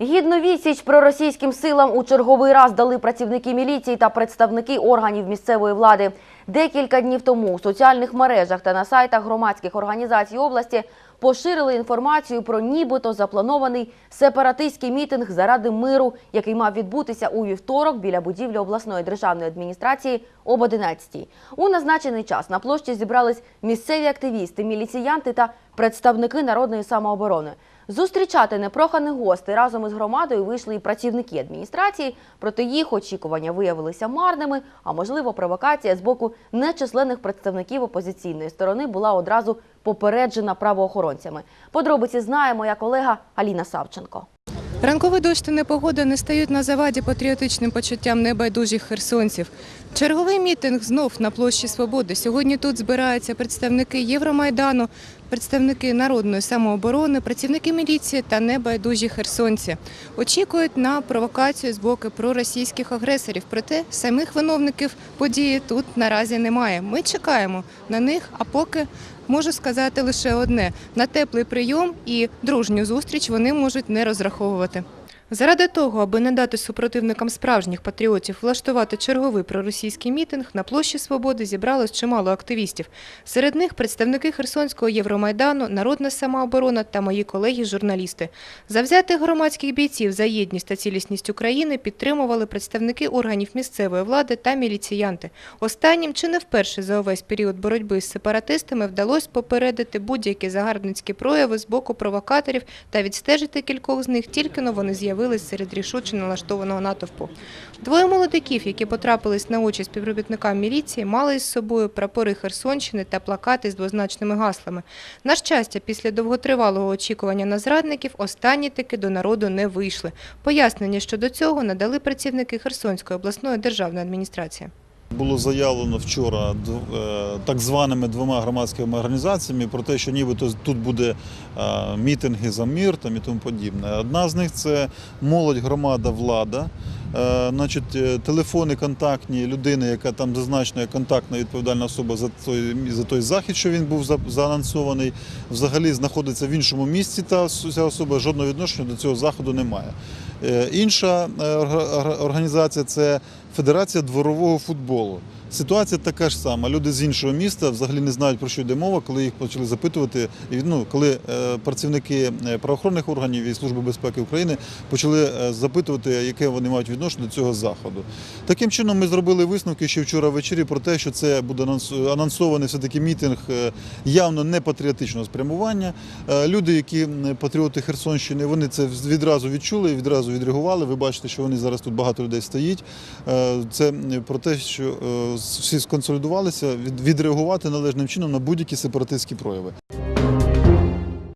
Гідну відсіч проросійським силам у черговий раз дали працівники міліції та представники органів місцевої влади. Декілька днів тому у соціальних мережах та на сайтах громадських організацій області поширили інформацію про нібито запланований сепаратистський мітинг заради миру, який мав відбутися у вівторок біля будівлі обласної державної адміністрації об 11 У назначений час на площі зібрались місцеві активісти, міліціянти та представники народної самооборони. Зустрічати непроханих гостей разом із громадою вийшли і працівники адміністрації, проте їх очікування виявилися марними, а можливо, провокація з боку нечисленних представників опозиційної сторони була одразу попереджена правоохоронцями. Подробиці знає моя колега Аліна Савченко. Ранковий дощ та непогода не стають на заваді патріотичним почуттям небайдужих херсонців. Черговий мітинг знов на площі Свободи. Сьогодні тут збираються представники Євромайдану, представники народної самооборони, працівники міліції та небайдужі херсонці. Очікують на провокацію з боку проросійських агресорів. Проте самих виновників події тут наразі немає. Ми чекаємо на них, а поки можу сказати лише одне: на теплий прийом і дружню зустріч вони можуть не розраховувати. Заради того, аби не дати супротивникам справжніх патріотів влаштувати черговий проросійський мітинг, на площі Свободи зібралось чимало активістів. Серед них представники Херсонського Євромайдану, Народна самооборона та мої колеги-журналісти. Завзятих громадських бійців за єдність та цілісність України підтримували представники органів місцевої влади та міліціянти. Останнім чи не вперше за увесь період боротьби з сепаратистами вдалося попередити будь-які загарбницькі прояви з боку провокаторів та відстежити кількох з них, тільки но вони з'явились серед рішуче налаштованого натовпу. Двоє молодиків, які потрапились на очі співробітникам міліції, мали із собою прапори Херсонщини та плакати з двозначними гаслами. На щастя, після довготривалого очікування на зрадників останні таки до народу не вийшли. Пояснення щодо цього надали працівники Херсонської обласної державної адміністрації. Було заявлено вчора е, так званими двома громадськими організаціями про те, що нібито тут буде е, мітинги за мир там і тому подібне. Одна з них це молодь, громада, влада. Е, Значить, телефони контактні людини, яка там зазначена як контактна відповідальна особа за той, за той захід, що він був за- заанонсований, взагалі знаходиться в іншому місці. Та ця особа жодного відношення до цього заходу не має. Е, Інша орга- орга- організація це Федерація дворового футболу. Ситуація така ж сама. Люди з іншого міста взагалі не знають про що йде мова, коли їх почали запитувати. Ну, коли е, працівники е, правоохоронних органів і Служби безпеки України почали е, запитувати, яке вони мають відношення до цього заходу. Таким чином, ми зробили висновки ще вчора ввечері про те, що це буде анонс- анонсований все таки мітинг явно не патріотичного спрямування. Люди, які патріоти Херсонщини, вони це відразу відчули відразу відреагували. Ви бачите, що вони зараз тут багато людей стоїть. Це про те, що е, всі сконсолідувалися від- відреагувати належним чином на будь-які сепаратистські прояви.